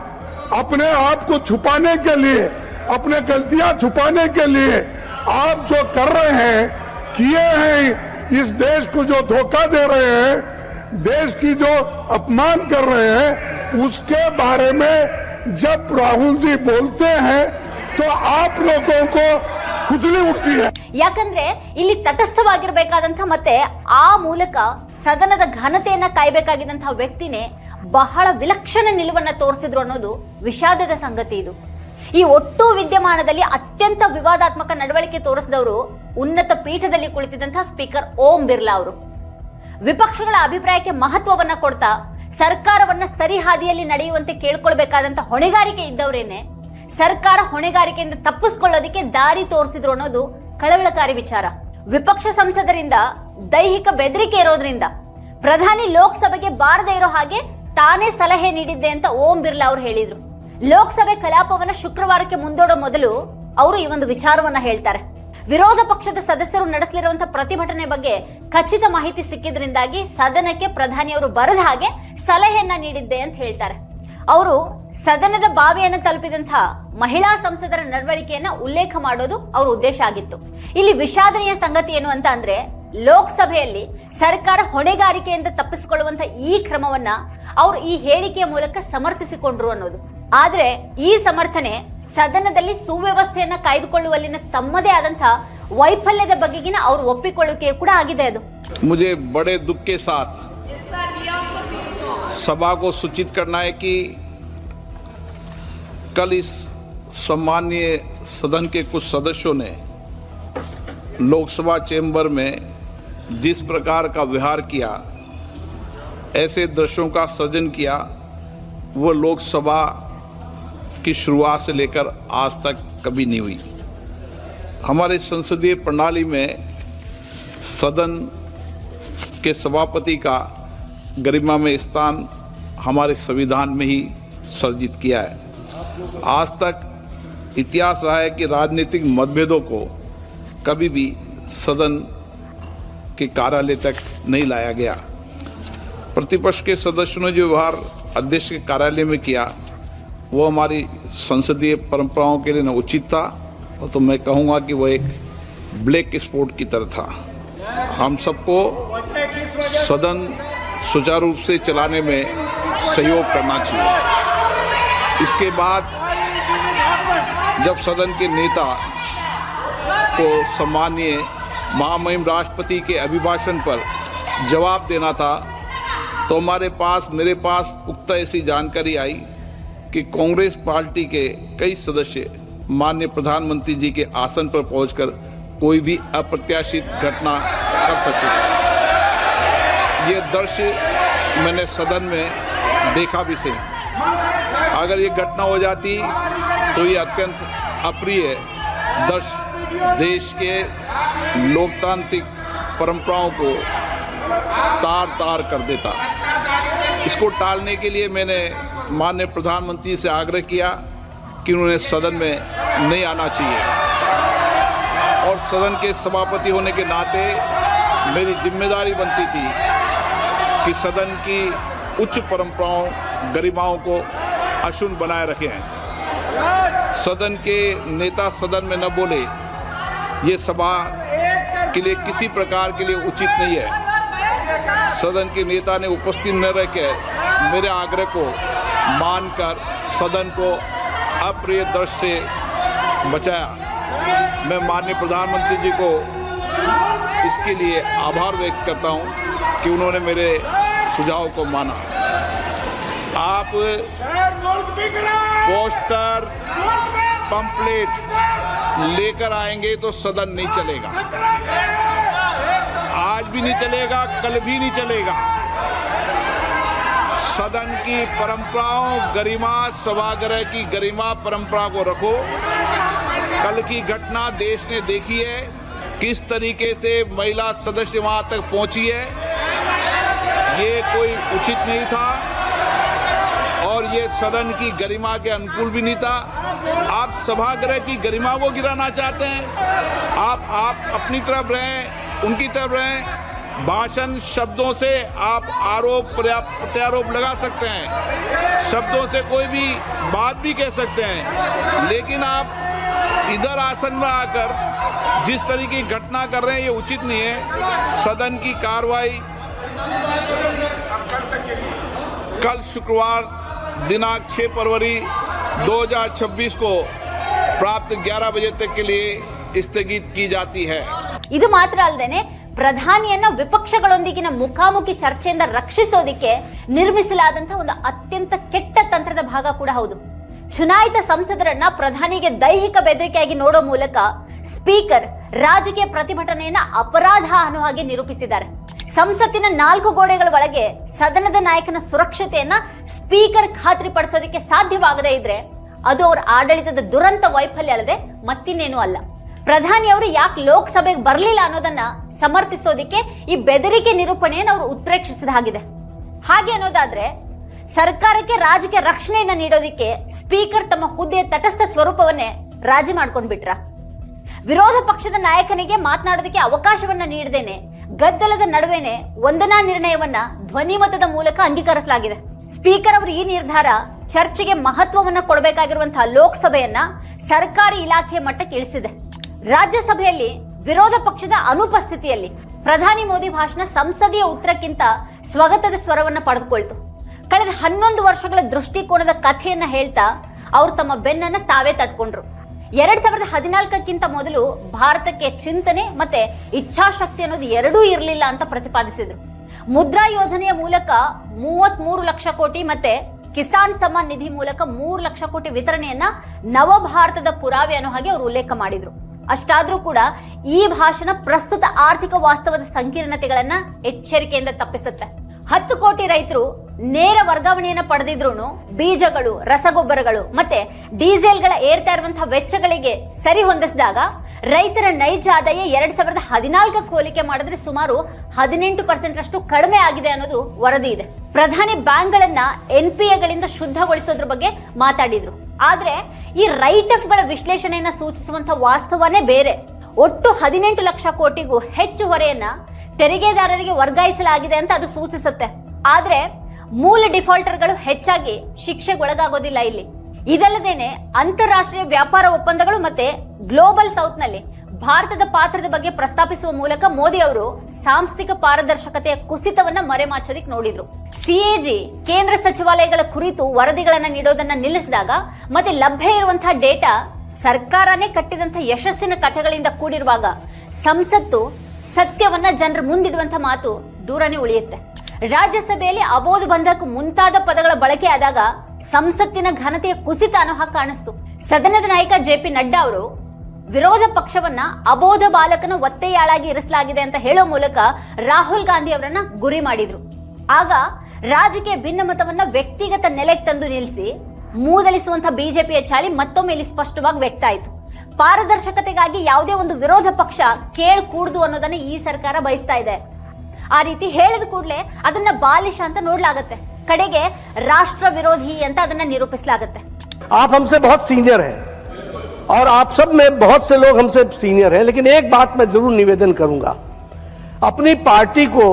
अपने आप को छुपाने के लिए, अपने गलतियाँ छुपाने के लिए आप जो कर रहे हैं, किए हैं, इस देश को जो धोखा दे रहे हैं, देश की जो अपमान कर रहे हैं उसके बारे में जब राहुल जी बोलते हैं तो आप लोगों को खुजली उठती है ಯಾಕಂದ್ರೆ ಇಲ್ಲಿ ತಟಸ್ಥವಾಗಿರ್ಬೇಕಾದಂತ ಮತ್ತೆ ಆ ಮೂಲಕ ಸದನದ ಘನತೆಯನ್ನ ಕಾಯ್ಬೇಕಾಗಿದ್ದಂತಹ ವ್ಯಕ್ತಿನೇ ಬಹಳ ವಿಲಕ್ಷಣ ನಿಲುವನ್ನ ತೋರಿಸಿದ್ರು ಅನ್ನೋದು ವಿಷಾದದ ಸಂಗತಿ ಇದು ಈ ಒಟ್ಟು ವಿದ್ಯಮಾನದಲ್ಲಿ ಅತ್ಯಂತ ವಿವಾದಾತ್ಮಕ ನಡವಳಿಕೆ ತೋರಿಸಿದವರು ಉನ್ನತ ಪೀಠದಲ್ಲಿ ಕುಳಿತಿದ್ದಂತಹ ಸ್ಪೀಕರ್ ಓಂ ಬಿರ್ಲಾ ಅವರು ವಿಪಕ್ಷಗಳ ಅಭಿಪ್ರಾಯಕ್ಕೆ ಮಹತ್ವವನ್ನ ಕೊಡ್ತಾ ಸರ್ಕಾರವನ್ನ ಸರಿ ಹಾದಿಯಲ್ಲಿ ನಡೆಯುವಂತೆ ಕೇಳ್ಕೊಳ್ಬೇಕಾದಂತ ಹೊಣೆಗಾರಿಕೆ ಇದ್ದವರೇನೆ, ಸರ್ಕಾರ ಹೊಣೆಗಾರಿಕೆಯಿಂದ ತಪ್ಪಿಸ್ಕೊಳ್ಳೋದಕ್ಕೆ ದಾರಿ ತೋರಿಸಿದ್ರು ಅನ್ನೋದು ಕಳವಳಕಾರಿ ವಿಚಾರ. ವಿಪಕ್ಷ ಸಂಸದರಿಂದ ದೈಹಿಕ ಬೆದರಿಕೆ ಇರೋದ್ರಿಂದ, ಪ್ರಧಾನಿ ಲೋಕಸಭೆಗೆ ಬಾರದೇ ಇರೋ ಹಾಗೆ ತಾನೇ ಸಲಹೆ ನೀಡಿದ್ದೆ ಅಂತ ಓಂ ಬಿರ್ಲಾ ಅವರು ಹೇಳಿದ್ರು. ಲೋಕಸಭೆ ಕಲಾಪವನ್ನ ಶುಕ್ರವಾರಕ್ಕೆ ಮುಂದೂಡೋ ಮೊದಲು ಅವರು ಈ ಒಂದು ವಿಚಾರವನ್ನ ಹೇಳ್ತಾರೆ. ವಿರೋಧ ಪಕ್ಷದ ಸದಸ್ಯರು ನಡೆಸಲಿರುವಂತಹ ಪ್ರತಿಭಟನೆ ಬಗ್ಗೆ ಖಚಿತ ಮಾಹಿತಿ ಸಿಕ್ಕಿದ್ರಿಂದಾಗಿ ಸದನಕ್ಕೆ ಪ್ರಧಾನಿಯವರು ಬರದ ಹಾಗೆ ಸಲಹೆಯನ್ನ ನೀಡಿದ್ದೆ ಅಂತ ಹೇಳ್ತಾರೆ. ಅವರು ಸದನದ ಬಾವಿಯನ್ನು ತಲುಪಿದಂತಹ ಮಹಿಳಾ ಸಂಸದರ ನಡವಳಿಕೆಯನ್ನ ಉಲ್ಲೇಖ ಮಾಡೋದು ಅವ್ರ ಉದ್ದೇಶ ಆಗಿತ್ತು. ಇಲ್ಲಿ ವಿಷಾದನೀಯ ಸಂಗತಿ ಏನು ಅಂತ ಅಂದ್ರೆ ಲೋಕಸಭೆಯಲ್ಲಿ ಸರ್ಕಾರ ಹೊಣೆಗಾರಿಕೆಯಿಂದ ತಪ್ಪಿಸಿಕೊಳ್ಳುವಂತ ಈ ಕ್ರಮವನ್ನ ಅವರು ಈ ಹೇಳಿಕೆಯ ಮೂಲಕ ಸಮರ್ಥಿಸಿಕೊಂಡ್ರು ಅನ್ನೋದು. ಆದ್ರೆ ಈ ಸಮರ್ಥನೆ ಸದನದಲ್ಲಿ ಸುವ್ಯವಸ್ಥೆಯನ್ನ ಕಾಯ್ದುಕೊಳ್ಳುವಲ್ಲಿನ ತಮ್ಮದೇ ಆದಂತಹ ವೈಫಲ್ಯದ ಬಗೆಗಿನ ಅವ್ರ ಒಪ್ಪಿಕೊಳ್ಳುವಿಕೆ ಕೂಡ ಆಗಿದೆ ಅದು मुझे बड़े दुख के साथ सभा को सूचित करना है कि कल इस सम्मानीय सदन के कुछ सदस्यों ने लोकसभा चेंबर में जिस प्रकार का व्यवहार किया ऐसे दृश्यों का सृजन किया वो लोकसभा की शुरुआत से लेकर आज तक कभी नहीं हुई। हमारे संसदीय प्रणाली में सदन के सभापति का गरिमा में स्थान हमारे संविधान में ही सर्जित किया है। आज तक इतिहास रहा है कि राजनीतिक मतभेदों को कभी भी सदन के कार्यालय तक नहीं लाया गया। प्रतिपक्ष के सदस्यों ने जो व्यवहार अध्यक्ष के कार्यालय में किया वो हमारी संसदीय परंपराओं के लिए न उचित था, और तो मैं कहूँगा कि वो एक ब्लैक स्पॉट की तरह था। हम सबको सदन सुचारू रूप से चलाने में सहयोग करना चाहिए। इसके बाद जब सदन के नेता को सम्मानीय महामहिम राष्ट्रपति के अभिभाषण पर जवाब देना था तो हमारे पास, मेरे पास पुख्ता ऐसी जानकारी आई कि कांग्रेस पार्टी के कई सदस्य माननीय प्रधानमंत्री जी के आसन पर पहुंचकर कोई भी अप्रत्याशित घटना कर सके। ये दृश्य मैंने सदन में देखा भी सही अगर ये घटना हो जाती तो ये अत्यंत अप्रिय दृश्य देश के लोकतांत्रिक परंपराओं को तार तार कर देता। इसको टालने के लिए मैंने माननीय प्रधानमंत्री से आग्रह किया कि उन्हें सदन में नहीं आना चाहिए। और सदन के सभापति होने के नाते मेरी ज़िम्मेदारी बनती थी कि सदन की उच्च परंपराओं, गरिमाओं को अशुन बनाए रखें। सदन के नेता सदन में न बोले, ये सभा के लिए किसी प्रकार के लिए उचित नहीं है। सदन के नेता ने उपस्थित न रह के मेरे आग्रह को मानकर सदन को अप्रिय दृश्य से बचाया। मैं माननीय प्रधानमंत्री जी को इसके लिए आभार व्यक्त करता हूँ कि उन्होंने मेरे सुझाव को माना। आप पोस्टर, पंपलेट लेकर आएँगे तो सदन नहीं चलेगा। भी नहीं चलेगा, कल भी नहीं चलेगा। सदन की परंपराओं, गरिमा, सभागृह की गरिमा परंपरा को रखो। कल की घटना देश ने देखी है, किस तरीके से महिला सदस्य वहाँ तक पहुँची है, ये कोई उचित नहीं था। और ये सदन की गरिमा के अनुकूल भी नहीं था। आप सभागृह की गरिमा को गिराना चाहते हैं, आप आप अपनी तरफ़ रहें, उनकी तरफ़ रहें भाषण शब्दों से आप आरोप प्रत्या- प्रत्यारोप लगा सकते हैं शब्दों से कोई भी बात भी कह सकते हैं लेकिन आप इधर आसन में आकर जिस तरीके की घटना कर रहे हैं ये उचित नहीं है सदन की कार्रवाई कल शुक्रवार दिनांक 6 फरवरी 2026 को प्राप्त 11 बजे तक के लिए स्थगित की जाती है ಇದು ಮಾತ್ರ ಅಲ್ಲದೆ ಪ್ರಧಾನಿಯನ್ನ ವಿಪಕ್ಷಗಳೊಂದಿಗಿನ ಮುಖಾಮುಖಿ ಚರ್ಚೆಯಿಂದ ರಕ್ಷಿಸೋದಿಕ್ಕೆ ನಿರ್ಮಿಸಲಾದಂತಹ ಒಂದು ಅತ್ಯಂತ ಕೆಟ್ಟ ತಂತ್ರದ ಭಾಗ ಕೂಡ ಹೌದು. ಚುನಾಯಿತ ಸಂಸದರನ್ನ ಪ್ರಧಾನಿಗೆ ದೈಹಿಕ ಬೆದರಿಕೆಯಾಗಿ ನೋಡೋ ಮೂಲಕ ಸ್ಪೀಕರ್ ರಾಜಕೀಯ ಪ್ರತಿಭಟನೆಯನ್ನ ಅಪರಾಧ ಅನ್ನೋ ಹಾಗೆ ನಿರೂಪಿಸಿದ್ದಾರೆ. ಸಂಸತ್ತಿನ ನಾಲ್ಕು ಗೋಡೆಗಳ ಒಳಗೆ ಸದನದ ನಾಯಕನ ಸುರಕ್ಷತೆಯನ್ನ ಸ್ಪೀಕರ್ ಖಾತ್ರಿಪಡಿಸೋದಕ್ಕೆ ಸಾಧ್ಯವಾಗದೇ ಇದ್ರೆ ಅದು ಅವರ ಆಡಳಿತದ ದುರಂತ ವೈಫಲ್ಯ ಅಲ್ಲದೆ ಮತ್ತಿನ್ನೇನೂ ಅಲ್ಲ. ಪ್ರಧಾನಿಯವರು ಯಾಕೆ ಲೋಕಸಭೆಗೆ ಬರಲಿಲ್ಲ ಅನ್ನೋದನ್ನ ಸಮರ್ಥಿಸೋದಿಕ್ಕೆ ಈ ಬೆದರಿಕೆ ನಿರೂಪಣೆಯನ್ನು ಅವರು ಉತ್ಪ್ರೇಕ್ಷಿಸಿದ ಹಾಗಿದೆ. ಹಾಗೆ ಅನ್ನೋದಾದ್ರೆ ಸರ್ಕಾರಕ್ಕೆ ರಾಜಕೀಯ ರಕ್ಷಣೆಯನ್ನ ನೀಡೋದಿಕ್ಕೆ ಸ್ಪೀಕರ್ ತಮ್ಮ ಹುದ್ದೆಯ ತಟಸ್ಥ ಸ್ವರೂಪವನ್ನೇ ರಾಜಿ ಮಾಡ್ಕೊಂಡ್ಬಿಟ್ರ. ವಿರೋಧ ಪಕ್ಷದ ನಾಯಕನಿಗೆ ಮಾತನಾಡೋದಕ್ಕೆ ಅವಕಾಶವನ್ನ ನೀಡದೇನೆ, ಗದ್ದಲದ ನಡುವೆನೆ ವಂದನಾ ನಿರ್ಣಯವನ್ನ ಧ್ವನಿಮತದ ಮೂಲಕ ಅಂಗೀಕರಿಸಲಾಗಿದೆ. ಸ್ಪೀಕರ್ ಅವರು ಈ ನಿರ್ಧಾರ ಚರ್ಚೆಗೆ ಮಹತ್ವವನ್ನ ಕೊಡಬೇಕಾಗಿರುವಂತಹ ಲೋಕಸಭೆಯನ್ನ ಸರ್ಕಾರಿ ಇಲಾಖೆ ಮಟ್ಟಕ್ಕೆ ಇಳಿಸಿದೆ. ರಾಜ್ಯಸಭೆಯಲ್ಲಿ ವಿರೋಧ ಪಕ್ಷದ ಅನುಪಸ್ಥಿತಿಯಲ್ಲಿ ಪ್ರಧಾನಿ ಮೋದಿ ಭಾಷಣ ಸಂಸದೀಯ ಉತ್ತರಕ್ಕಿಂತ ಸ್ವಾಗತದ ಸ್ವರವನ್ನು ಪಡೆದುಕೊಳ್ತು. ಕಳೆದ ಹನ್ನೊಂದು ವರ್ಷಗಳ ದೃಷ್ಟಿಕೋನದ ಕಥೆಯನ್ನ ಹೇಳ್ತಾ ಅವರು ತಮ್ಮ ಬೆನ್ನನ್ನ ತಾವೇ ತಟ್ಕೊಂಡ್ರು. ಎರಡ್ ಸಾವಿರದ ಹದಿನಾಲ್ಕಕ್ಕಿಂತ ಮೊದಲು ಭಾರತಕ್ಕೆ ಚಿಂತನೆ ಮತ್ತೆ ಇಚ್ಛಾಶಕ್ತಿ ಅನ್ನೋದು ಎರಡೂ ಇರಲಿಲ್ಲ ಅಂತ ಪ್ರತಿಪಾದಿಸಿದ್ರು. ಮುದ್ರಾ ಯೋಜನೆಯ ಮೂಲಕ ಮೂವತ್ತ್ ಮೂರು ಲಕ್ಷ ಕೋಟಿ ಮತ್ತೆ ಕಿಸಾನ್ ಸಮ್ಮಾನ್ ನಿಧಿ ಮೂಲಕ ಮೂರು ಲಕ್ಷ ಕೋಟಿ ವಿತರಣೆಯನ್ನ ನವ ಭಾರತದ ಪುರಾವೆ ಅನ್ನೋ ಹಾಗೆ ಅವರು ಉಲ್ಲೇಖ ಮಾಡಿದ್ರು. ಅಷ್ಟಾದ್ರೂ ಕೂಡ ಈ ಭಾಷಣ ಪ್ರಸ್ತುತ ಆರ್ಥಿಕ ವಾಸ್ತವದ ಸಂಕೀರ್ಣತೆಗಳನ್ನ ಎಚ್ಚರಿಕೆಯಿಂದ ತಪ್ಪಿಸುತ್ತೆ. ಹತ್ತು ಕೋಟಿ ರೈತರು ನೇರ ವರ್ಗಾವಣೆಯನ್ನು ಪಡೆದಿದ್ರು ಬೀಜಗಳು, ರಸಗೊಬ್ಬರಗಳು ಮತ್ತೆ ಡೀಸೆಲ್ಗಳ ಏರ್ತಾ ಇರುವಂತಹ ವೆಚ್ಚಗಳಿಗೆ ಸರಿ ಹೊಂದಿಸಿದಾಗ ರೈತರ ನೈಜ ಆದಾಯ ಎರಡ್ ಸಾವಿರದ ಹದಿನಾಲ್ಕಕ್ಕೆ ಹೋಲಿಕೆ ಮಾಡಿದ್ರೆ ಸುಮಾರು ಹದಿನೆಂಟು ಪರ್ಸೆಂಟ್ ರಷ್ಟು ಕಡಿಮೆ ಆಗಿದೆ ಅನ್ನೋದು ವರದಿ ಇದೆ. ಪ್ರಧಾನಿ ಬ್ಯಾಂಕ್ಗಳನ್ನ ಎನ್ ಪಿ ಎಗಳಿಂದ ಶುದ್ಧಗೊಳಿಸೋದ್ರ ಬಗ್ಗೆ ಮಾತಾಡಿದ್ರು. ಆದ್ರೆ ಈ ರೈಟ್ ಆಫ್ಗಳ ವಿಶ್ಲೇಷಣೆಯನ್ನ ಸೂಚಿಸುವಂತ ವಾಸ್ತವನೇ ಬೇರೆ. ಒಟ್ಟು ಹದಿನೆಂಟು ಲಕ್ಷ ಕೋಟಿಗೂ ಹೆಚ್ಚು ಹೊರೆಯನ್ನ ತೆರಿಗೆದಾರರಿಗೆ ವರ್ಗಾಯಿಸಲಾಗಿದೆ ಅಂತ ಅದು ಸೂಚಿಸುತ್ತೆ. ಆದ್ರೆ ಮೂಲ ಡಿಫಾಲ್ಟರ್ಗಳು ಹೆಚ್ಚಾಗಿ ಶಿಕ್ಷೆಗೊಳಗಾಗೋದಿಲ್ಲ ಇಲ್ಲಿ. ಇದಲ್ಲದೇನೆ ಅಂತಾರಾಷ್ಟ್ರೀಯ ವ್ಯಾಪಾರ ಒಪ್ಪಂದಗಳು ಮತ್ತೆ ಗ್ಲೋಬಲ್ ಸೌತ್ನಲ್ಲಿ ಭಾರತದ ಪಾತ್ರದ ಬಗ್ಗೆ ಪ್ರಸ್ತಾಪಿಸುವ ಮೂಲಕ ಮೋದಿ ಅವರು ಸಾಂಸ್ಥಿಕ ಪಾರದರ್ಶಕತೆಯ ಕುಸಿತವನ್ನ ಮರೆಮಾಚೋದಿಕ್ ನೋಡಿದ್ರು. ಸಿಎಜಿ ಕೇಂದ್ರ ಸಚಿವಾಲಯಗಳ ಕುರಿತು ವರದಿಗಳನ್ನ ನೀಡೋದನ್ನ ನಿಲ್ಲಿಸಿದಾಗ ಮತ್ತೆ ಲಭ್ಯ ಇರುವಂತಹ ಡೇಟಾ ಸರ್ಕಾರನೇ ಕಟ್ಟಿದಂತಹ ಯಶಸ್ಸಿನ ಕಥೆಗಳಿಂದ ಕೂಡಿರುವಾಗ ಸಂಸತ್ತು ಸತ್ಯವನ್ನ ಜನರ ಮುಂದಿಡುವಂತ ಮಾತು ದೂರನೇ ಉಳಿಯುತ್ತೆ. ರಾಜ್ಯಸಭೆಯಲ್ಲಿ ಅಬೋಧ ಬಂಧಕ್ಕೂ ಮುಂತಾದ ಪದಗಳ ಬಳಕೆ ಆದಾಗ ಸಂಸತ್ತಿನ ಘನತೆಯ ಕುಸಿತ ಅನ್ನೋ ಹಾಗೆ ಕಾಣಿಸ್ತು. ಸದನದ ನಾಯಕ ಜೆ ಪಿ ನಡ್ಡಾ ಅವರು ವಿರೋಧ ಪಕ್ಷವನ್ನ ಅಬೋಧ ಬಾಲಕನ ಒತ್ತೆಯಾಳಾಗಿ ಇರಿಸಲಾಗಿದೆ ಅಂತ ಹೇಳೋ ಮೂಲಕ ರಾಹುಲ್ ಗಾಂಧಿ ಅವರನ್ನ ಗುರಿ ಮಾಡಿದ್ರು. ಆಗ ರಾಜಕೀಯ ಭಿನ್ನಮತವನ್ನ ವ್ಯಕ್ತಿಗತ ನೆಲೆಗೆ ತಂದು ನಿಲ್ಲಿಸಿ ಮೂದಲಿಸುವಂತಹ ಬಿಜೆಪಿಯ ಚಾಳಿ ಮತ್ತೊಮ್ಮೆ ಇಲ್ಲಿ ಸ್ಪಷ್ಟವಾಗಿ ವ್ಯಕ್ತ ಆಯಿತು. ಪಾರದರ್ಶಕತೆಗಾಗಿ ಯಾವುದೇ ಒಂದು ವಿರೋಧ ಪಕ್ಷ ಕೇಳ್ಕೂಡ್ದು ಅನ್ನೋದನ್ನ ಈ ಸರ್ಕಾರ ಬಯಸ್ತಾ ಇದೆ. ಆ ರೀತಿ ಹೇಳಿದ ಕೂಡಲೇ ಅದನ್ನ ಬಾಲಿಶ ಅಂತ ನೋಡ್ಲಾಗತ್ತೆ. ಕಡೆಗೆ ರಾಷ್ಟ್ರ ವಿರೋಧಿ ಅಂತ ಅದನ್ನ ನಿರೂಪಿಸಲಾಗತ್ತೆ आप हमसे बहुत सीनियर हैं और आप सब में बहुत से लोग हमसे सीनियर हैं लेकिन एक बात मैं जरूर निवेदन करूंगा अपनी पार्टी को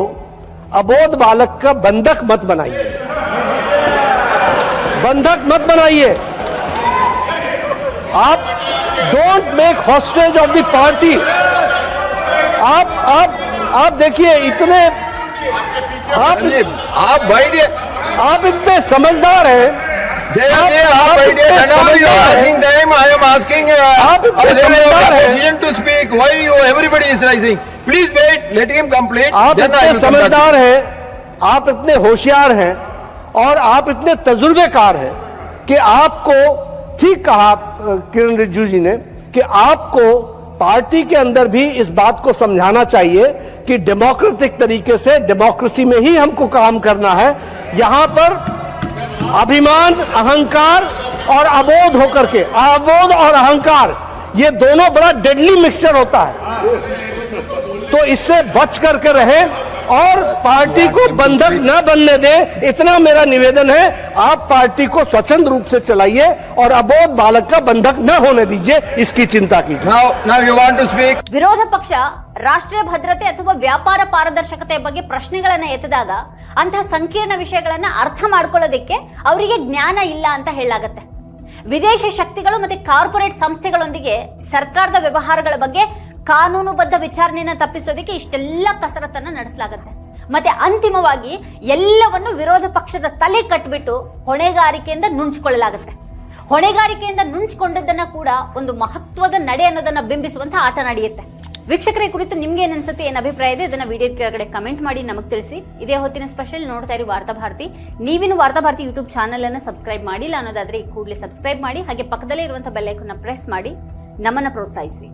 अबोध बालक का बंधक मत बनाइए बंधक मत बनाइए आप don't make hostage of the party आप आप आप देखिए इतने आप आप बैठिए आप इतने समझदार हैं। आप इतने समझदार हैं। आप इतने प्लीज़ वेट लेट आप इतने समझदार हैं। आप इतने होशियार हैं और आप इतने तजुर्बेकार हैं कि आपको ठीक कहा किरण रिज्जू जी ने कि आपको पार्टी के अंदर भी इस बात को समझाना चाहिए कि डेमोक्रेटिक तरीके से डेमोक्रेसी में ही हमको काम करना है। यहाँ पर अभिमान, अहंकार और अबोध होकर के, अबोध और अहंकार, ये दोनों बड़ा डेडली मिक्सचर होता है। तो इससे बच करके रहे। और पार्टी को बंधक न बनने दें इतना मेरा निवेदन है आप पार्टी को स्वच्छंद रूप से चलाइए और अबोध बालक का बंधक न होने दीजिए इसकी चिंता कीजिए now now you want to speak ವಿರೋಧ ಪಕ್ಷ ರಾಷ್ಟ್ರೀಯ ಭದ್ರತೆ ಅಥವಾ ವ್ಯಾಪಾರ ಪಾರದರ್ಶಕತೆಯ ಬಗ್ಗೆ ಪ್ರಶ್ನೆಗಳನ್ನ ಎತ್ತಿದಾಗ ಅಂತಹ ಸಂಕೀರ್ಣ ವಿಷಯಗಳನ್ನ ಅರ್ಥ ಮಾಡ್ಕೊಳ್ಳೋದಕ್ಕೆ ಅವರಿಗೆ ಜ್ಞಾನ ಇಲ್ಲ ಅಂತ ಹೇಳಲಾಗತ್ತೆ ವಿದೇಶಿ ಶಕ್ತಿಗಳು ಮತ್ತೆ ಕಾರ್ಪೊರೇಟ್ ಸಂಸ್ಥೆಗಳೊಂದಿಗೆ ಸರ್ಕಾರದ ವ್ಯವಹಾರಗಳ ಬಗ್ಗೆ ಕಾನೂನುಬದ್ಧ ವಿಚಾರಣೆಯನ್ನ ತಪ್ಪಿಸೋದಕ್ಕೆ ಇಷ್ಟೆಲ್ಲ ಕಸರತ್ತನ್ನ ನಡೆಸಲಾಗತ್ತೆ. ಮತ್ತೆ ಅಂತಿಮವಾಗಿ ಎಲ್ಲವನ್ನು ವಿರೋಧ ಪಕ್ಷದ ತಲೆ ಕಟ್ಬಿಟ್ಟು ಹೊಣೆಗಾರಿಕೆಯಿಂದ ನುಂಚ್ಕೊಳ್ಳಲಾಗತ್ತೆ ಹೊಣೆಗಾರಿಕೆಯಿಂದ ನುಂಚ್ಕೊಂಡಿದ್ದನ್ನ ಕೂಡ ಒಂದು ಮಹತ್ವದ ನಡೆ ಅನ್ನೋದನ್ನ ಬಿಂಬಿಸುವಂತ ಆಟ ನಡೆಯುತ್ತೆ. ವೀಕ್ಷಕರ ಕುರಿತು ನಿಮ್ಗೆ ಏನ್ ಅನ್ಸುತ್ತೆ ಏನ್ ಅಭಿಪ್ರಾಯ ಇದೆ, ಇದನ್ನ ವಿಡಿಯೋ ಕೆಳಗಡೆ ಕಮೆಂಟ್ ಮಾಡಿ ನಮಗೆ ತಿಳಿಸಿ. ಇದೇ ಹೊತ್ತಿನ ಸ್ಪೆಷಲ್ ನೋಡ್ತಾ ಇರಿ ವಾರ್ತಾ ಭಾರತಿ. ನೀವಿನ ವಾರ್ತಾ ಭಾರತಿ ಯೂಟ್ಯೂಬ್ ಚಾನಲ್ ಅನ್ನು ಸಬ್ಸ್ಕ್ರೈಬ್ ಮಾಡಿಲ್ಲ ಅನ್ನೋದಾದ್ರೆ ಈ ಕೂಡಲೇ ಸಬ್ಸ್ಕ್ರೈಬ್ ಮಾಡಿ, ಹಾಗೆ ಪಕ್ಕದಲ್ಲೇ ಇರುವಂತಹ ಬೆಲ್ಲೈಕನ್ನ ಪ್ರೆಸ್ ಮಾಡಿ ನಮ್ಮನ್ನ ಪ್ರೋತ್ಸಾಹಿಸಿ.